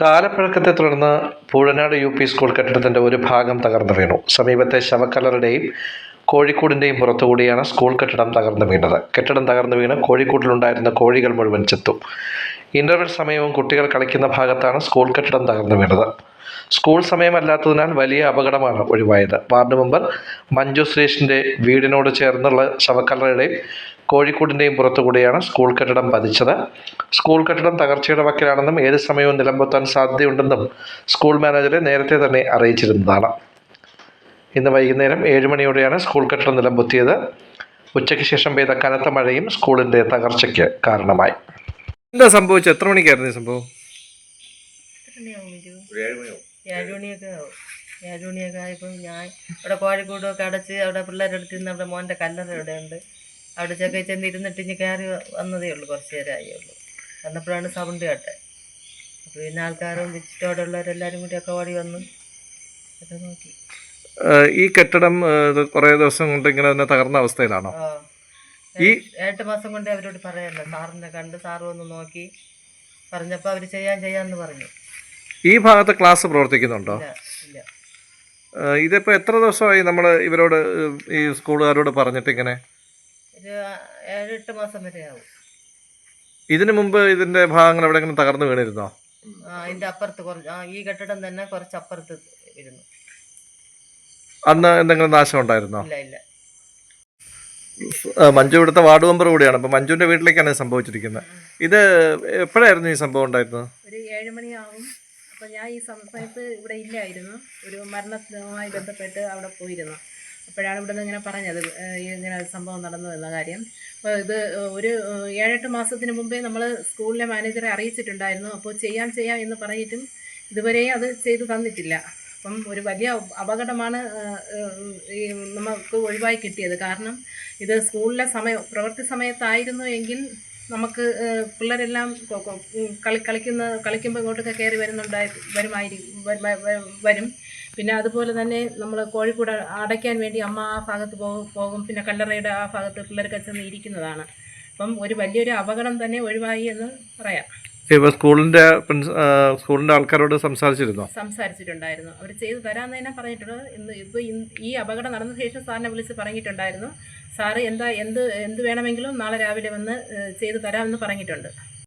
കാലപ്പഴക്കത്തെ തുടർന്ന് Poozhanad U P school കെട്ടിടത്തിന്റെ ഒരു ഭാഗം തകർന്നു വീണു. സമീപത്തെ ശവക്കല്ലറുടെയും കോഴിക്കൂടിന്റെയും പുറത്തുകൂടിയാണ് സ്കൂൾ കെട്ടിടം തകർന്നു വീണത്. കെട്ടിടം തകർന്നു വീണ് കോഴിക്കൂട്ടിലുണ്ടായിരുന്ന കോഴികൾ മുഴുവൻ ചെത്തു. ഇന്റർവെൽ സമയവും കുട്ടികൾ കളിക്കുന്ന ഭാഗത്താണ് സ്കൂൾ കെട്ടിടം തകർന്നു വീണത്. സ്കൂൾ സമയമല്ലാത്തതിനാൽ വലിയ അപകടമാണ് ഒഴിവായത്. വാർഡ് മെമ്പർ മഞ്ജു സുരേഷിന്റെ വീടിനോട് ചേർന്നുള്ള ശവക്കല്ലറയുടെയും കോഴിക്കൂടിന്റെയും പുറത്തുകൂടിയാണ് സ്കൂൾ കെട്ടിടം പതിച്ചത്. സ്കൂൾ കെട്ടിടം തകർച്ചയുടെ വക്കിലാണെന്നും ഏത് സമയവും നിലംപൊത്താൻ സാധ്യതയുണ്ടെന്നും സ്കൂൾ മാനേജറെ നേരത്തെ തന്നെ അറിയിച്ചിരുന്നതാണ്. ഇന്ന് വൈകുന്നേരം ഏഴ് മണിയോടെയാണ് സ്കൂൾ കെട്ടിടം നിലംപൊത്തിയത്. ഉച്ചയ്ക്ക് ശേഷം പെയ്ത കനത്ത മഴയും സ്കൂളിന്റെ തകർച്ചയ്ക്ക് കാരണമായി. എന്താ സംഭവിച്ചത്? എത്ര മണിക്കായിരുന്നു ഈ സംഭവം? ഏഴുമണിയൊക്കെ വിജു? ഏഴ് മണിയൊക്കെ ആവും. ഏഴ് മണിയൊക്കെ ആയപ്പോൾ ഞാൻ അവിടെ കോഴിക്കോടൊക്കെ അടച്ച് അവിടെ പിള്ളേരുടെ അടുത്ത് നിന്ന് അവിടെ മോന്റെ കല്ലറ ഇവിടെ ഉണ്ട് അവിടെ ചെക്കെ ചെന്ന് ഇരുന്നിട്ട് ഇനി കയറി വന്നതേ ഉള്ളൂ. കുറച്ച് നേരമായേ ഉള്ളൂ. വന്നപ്പോഴാണ് സൗണ്ട് കേട്ടത് അപ്പോൾ പിന്നെ ആൾക്കാരും വിച്ചിട്ടോടെ ഉള്ളവരെല്ലാവരും കൂടി ഒക്കെ ഓടി വന്നു ഒക്കെ നോക്കി. ഈ കെട്ടിടം കുറേ ദിവസം കൊണ്ട് ഇങ്ങനെ തന്നെ തകർന്ന അവസ്ഥയിലാണോ? ഈ- എട്ട് മാസം കൊണ്ട് അവരോട് പറയല്ല സാറിനെ കണ്ട് സാറ് ഒന്ന് നോക്കി പറഞ്ഞപ്പോൾ അവർ ചെയ്യാൻ ചെയ്യാന്ന് പറഞ്ഞു. ഈ ഭാഗത്ത് ക്ലാസ് പ്രവർത്തിക്കുന്നുണ്ടോ? ഇതിപ്പോ എത്ര ദിവസമായി നമ്മൾ ഇവരോട് ഈ സ്കൂളുകാരോട് പറഞ്ഞിട്ട് ഇങ്ങനെ? ഒരു ഏഴെട്ട് മാസം വരെ ആവും. ഇതിനു മുമ്പ് ഇതിന്റെ ഭാഗങ്ങൾ എവിടെയെങ്കിലും തകർന്നു വീണിരുന്നോ? ആ, അതിന്റെ അപ്പുറത്ത് കുറച്ച് ആ ഈ കെട്ടിടം തന്നെ കുറച്ച് അപ്പുറത്ത് ഇരുന്നു. അന്ന് എന്തെങ്കിലും നാശം ഉണ്ടായിരുന്നോ? ഇല്ല ഇല്ല. മഞ്ജു ഇവിടുത്തെ വാർഡ് മെമ്പർ കൂടിയാണ്. അപ്പൊ മഞ്ജുവിന്റെ വീട്ടിലേക്കാണ് ഇത് സംഭവിച്ചിരിക്കുന്നത്. ഇത് എപ്പോഴായിരുന്നു ഈ സംഭവം ഉണ്ടായിരുന്നത്? ഒരു ഏഴ് മണിയാവും. അപ്പോൾ ഞാൻ ഈ സമയത്ത് ഇവിടെ ഇല്ലായിരുന്നു. ഒരു മരണവുമായി ബന്ധപ്പെട്ട് അവിടെ പോയിരുന്നു. അപ്പോഴാണ് ഇവിടെ നിന്ന് ഇങ്ങനെ പറഞ്ഞത് ഇങ്ങനെ സംഭവം നടന്നു എന്ന കാര്യം. അപ്പോൾ ഇത് ഒരു ഏഴെട്ട് മാസത്തിന് മുമ്പേ നമ്മൾ സ്കൂളിലെ മാനേജറെ അറിയിച്ചിട്ടുണ്ടായിരുന്നു. അപ്പോൾ ചെയ്യാം ചെയ്യാം എന്ന് പറഞ്ഞിട്ടും ഇതുവരെയും അത് ചെയ്തു തന്നിട്ടില്ല. അപ്പം ഒരു വലിയ അപകടമാണ് നമുക്ക് ഒഴിവായി കിട്ടിയത്. കാരണം ഇത് സ്കൂളിലെ സമയം പ്രവൃത്തി സമയത്തായിരുന്നു എങ്കിൽ നമുക്ക് പിള്ളേരെല്ലാം കളി കളിക്കുന്ന കളിക്കുമ്പോൾ ഇങ്ങോട്ടൊക്കെ കയറി വരുന്നുണ്ടായി വരുമായിരിക്കും വരും പിന്നെ അതുപോലെ തന്നെ നമ്മൾ കോഴിക്കൂട് അടയ്ക്കാൻ വേണ്ടി അമ്മ ആ ഭാഗത്ത് പോകും പോകും. പിന്നെ കല്ലറയുടെ ആ ഭാഗത്ത് പിള്ളേരൊക്കെ ചെന്ന് ഇരിക്കുന്നതാണ്. അപ്പം ഒരു വലിയൊരു അപകടം തന്നെ ഒഴിവായി എന്ന് പറയാം. ഇപ്പൊ സ്കൂളിന്റെ സ്കൂളിന്റെ ആൾക്കാരോട് സംസാരിച്ചിരുന്നോ? സംസാരിച്ചിട്ടുണ്ടായിരുന്നു. അവർ ചെയ്ത് തരാമെന്ന് തന്നെ പറഞ്ഞിട്ടുണ്ട് ഇന്ന് ഈ അപകടം നടന്ന ശേഷം സാറിനെ വിളിച്ച് പറഞ്ഞിട്ടുണ്ടായിരുന്നു. സാറ് എന്താ എന്ത് എന്ത് വേണമെങ്കിലും നാളെ രാവിലെ വന്ന് ചെയ്തു തരാമെന്ന് പറഞ്ഞിട്ടുണ്ട്.